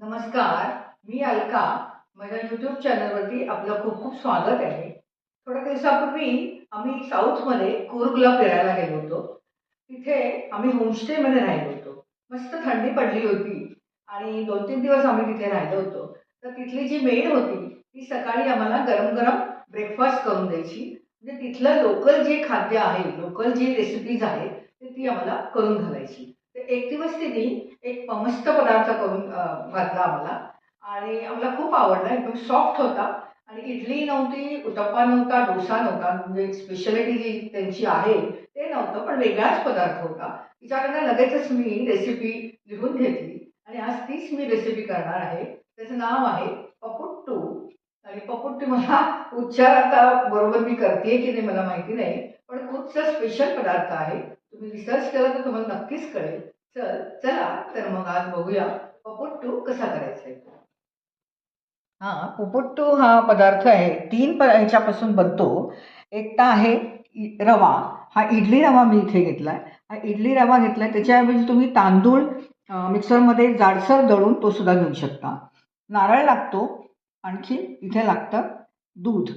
नमस्कार मी अलका. माझ्या यूट्यूब चॅनलवरती आपलं खूप खूप स्वागत आहे. थोड्या दिवसापूर्वी आम्ही साऊथमध्ये कुर्गला फिरायला गेलो होतो. तिथे आम्ही होमस्टेमध्ये राहिलो होतो. मस्त थंडी पडली होती आणि दोन तीन दिवस आम्ही तिथे राहिलो होतो. तर तिथली जी मेड होती ती सकाळी आम्हाला गरम गरम ब्रेकफास्ट करून द्यायची. म्हणजे तिथलं लोकल जे खाद्य आहे लोकल जी रेसिपीज आहेत ते ती आम्हाला करून घालायची. तर एक दिवस तिने एक मस्त पदार्थ करून घातला आम्हाला. आणि आम्हाला खूप आवडला. एकदम सॉफ्ट होता. आणि इडली नव्हती उत्तप्पा नव्हता डोसा नव्हता. म्हणजे स्पेशालिटी जी त्यांची आहे ते नव्हतं पण वेगळाच पदार्थ होता. तिच्याकडनं लगेचच मी रेसिपी लिहून घेतली. आणि आज तीच मी रेसिपी करणार आहे. त्याचं नाव आहे पपुट्टू. आणि पपुट्टू मला उच्चार आता बरोबर मी करते की नाही मला माहिती नाही पण खूपच स्पेशल पदार्थ आहे. तुम्ही रिसर्च केला तर तुम्हाला नक्कीच कळेल. चल चला तर मग आज बघूया पपुट्टू कसा करायचा आहे. हा पुपुट्टू हा पदार्थ आहे. तीन प ह्याच्यापासून बनतो. एकटा आहे रवा. हा इडली रवा मी इथे घेतला आहे हा इडली रवा घेतला आहे त्याच्याऐवजी तुम्ही तांदूळ मिक्सरमध्ये जाडसर दळून तो सुद्धा घेऊ शकता. नारळ लागतो. आणखी इथे लागतं दूध.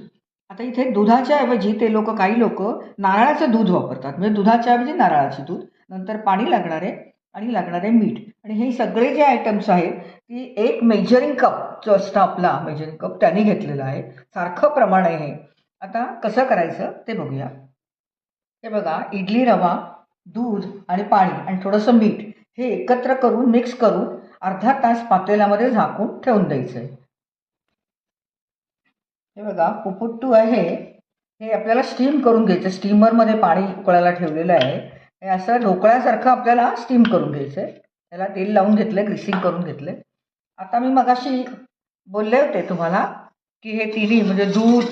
आता इथे दुधाच्या ऐवजी ते लोक काही लोक नारळाचं दूध वापरतात. म्हणजे दुधाच्या ऐवजी नारळाचे दूध नंतर पाणी लागणार आहे आणि लागणार आहे मीठ. आणि हे सगळे जे आयटम्स आहेत ती एक मेजरिंग कप जो असतं आपला मेजरिंग कप त्याने घेतलेला आहे. सारखं प्रमाण आहे हे. आता कसं करायचं ते बघूया. हे बघा इडली रवा दूध आणि पाणी आणि थोडंसं मीठ हे एकत्र करून मिक्स करून अर्धा तास पातेल्यामध्ये झाकून ठेवून द्यायचं आहे हे बघा पुपुट्टू आहे. हे आपल्याला स्टीम करून घ्यायचं. स्टीमरमध्ये पाणी उकळायला ठेवलेलं आहे. हे असं ढोकळ्यासारखं आपल्याला स्टीम करून घ्यायचं आहे त्याला तेल लावून घेतलं ग्रीसिंग करून घेतलं आता मी मगाशी बोलले होते तुम्हाला की हे तिन्ही म्हणजे दूध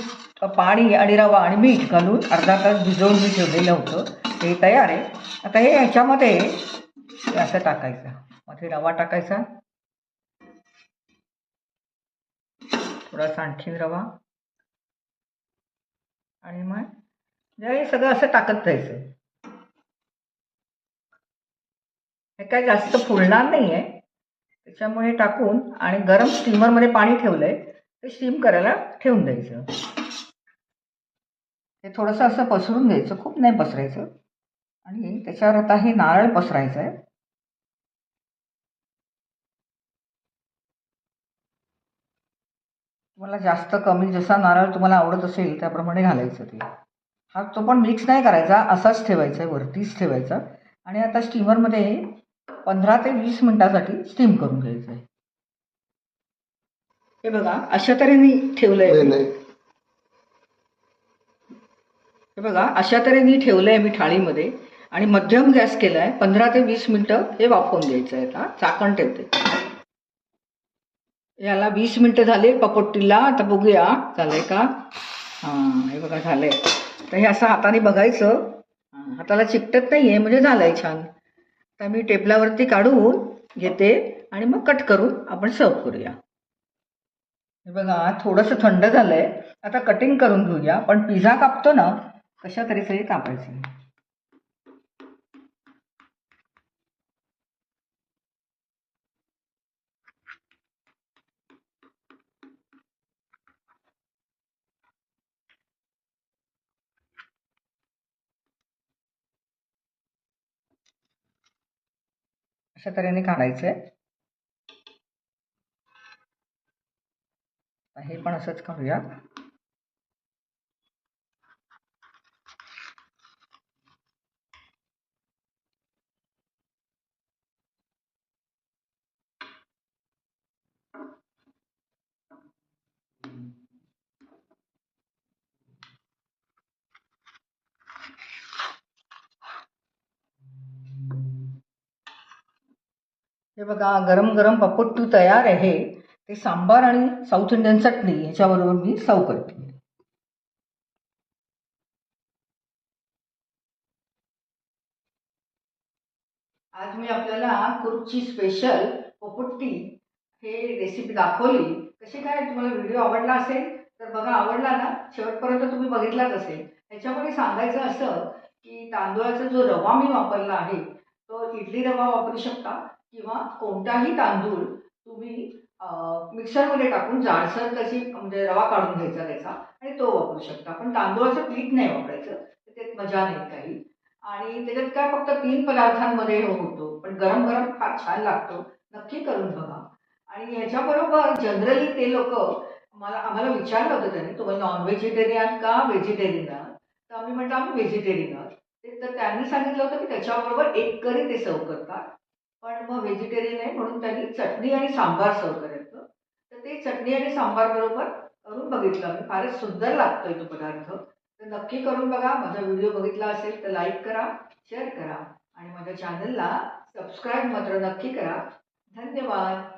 पाणी आणि रवा आणि मीठ घालून अर्धा तास भिजवून मी ठेवलेलं होतं. हे तयार आहे. आता हे ह्याच्यामध्ये असं टाकायचं. मध्ये रवा टाकायचा. थोडासा आणखीन रवा. आणि मग ज्यावेळी सगळं असं टाकत जायचं. हे काय जास्त फुलणार नाही आहे त्याच्यामुळे टाकून आणि गरम स्टीमरमध्ये पाणी ठेवलं आहे ते स्टीम करायला ठेवून द्यायचं. ते थोडंसं असं पसरून द्यायचं खूप नाही पसरायचं. आणि त्याच्यावर आता हे नारळ पसरायचं आहे तुम्हाला जास्त कमी जसा नारळ तुम्हाला आवडत असेल त्याप्रमाणे घालायचं ते. हा तो पण मिक्स नाही करायचा असाच ठेवायचा आहे वरतीच ठेवायचा. आणि आता स्टीमरमध्ये पंधरा ते वीस मिनिटासाठी स्टीम करून घ्यायचं आहे. हे बघा अशा तऱ्हेने ठेवलंय. हे बघा अशा तऱ्हेने ठेवलंय मी थाळीमध्ये. आणि मध्यम गॅस केलाय पंधरा ते वीस मिनिटं हे वाफवून घ्यायचं आहे आता. चाकण ठेवते. याला वीस मिनिटं झाले पपोट्टीला आता बघूया. झालंय का? हां हे बघा झालंय. तर हे असं हाताने बघायचं. हाताला चिकटत नाही आहे म्हणजे झालंय छान. तर मी टेबलावरती काढून घेते आणि मग कट करून आपण सर्व करूया. हे बघा थोडंसं थंड झालंय. आता कटिंग करून घेऊया. पण पिझ्झा कापतो ना कशा तरी सगळी कापायचं. अशा तऱ्हेने काढायचं. आहे हे पण असंच काढूया. हे बघा गरम गरम पापट्टू तयार आहे. ते सांबार आणि साऊथ इंडियन चटणी याच्याबरोबर मी सव करते. आज मी आपल्याला कुर्ची स्पेशल पपुट्टी हे रेसिपी दाखवली. कशी काय? तुम्हाला व्हिडिओ आवडला असेल तर बघा आवडला ना शेवटपर्यंत तुम्ही बघितलाच असेल. ह्याच्यामध्ये सांगायचं असं की तांदूळाचा जो रवा मी वापरला आहे तो इडली रवा वापरू शकता किंवा कोणताही तांदूळ तुम्ही मिक्सरमध्ये टाकून जाडसर तशी म्हणजे रवा काढून घ्यायचा त्याचा आणि तो वापरू शकता. पण तांदूळाचं पीठ नाही वापरायचं त्याच्यात मजा नाही काही. आणि त्याच्यात काय फक्त तीन पदार्थांमध्ये होतो पण गरम गरम फार छान लागतो. नक्की करून बघा. आणि ह्याच्याबरोबर जनरली ते लोक मला आम्हाला विचारलं होतं त्यांनी तुम्ही नॉन व्हेजिटेरियन का व्हेजिटेरियन? आहात तर आम्ही म्हटलं आम्ही व्हेजिटेरियन. आहोत ते- तर त्यांनी सांगितलं होतं की त्याच्याबरोबर एक करी ते सर्व करतात. पण मग व्हेजिटेरियन आहे म्हणून त्यांनी चटणी आणि सांबार सर्व करायचं. तर ते चटणी आणि सांबार बरोबर करून बघितलं. मी फारच सुंदर लागतोय तो पदार्थ. तर नक्की करून बघा. माझा व्हिडिओ बघितला असेल तर लाईक करा शेअर करा आणि माझ्या चॅनलला सबस्क्राईब मात्र नक्की करा. धन्यवाद.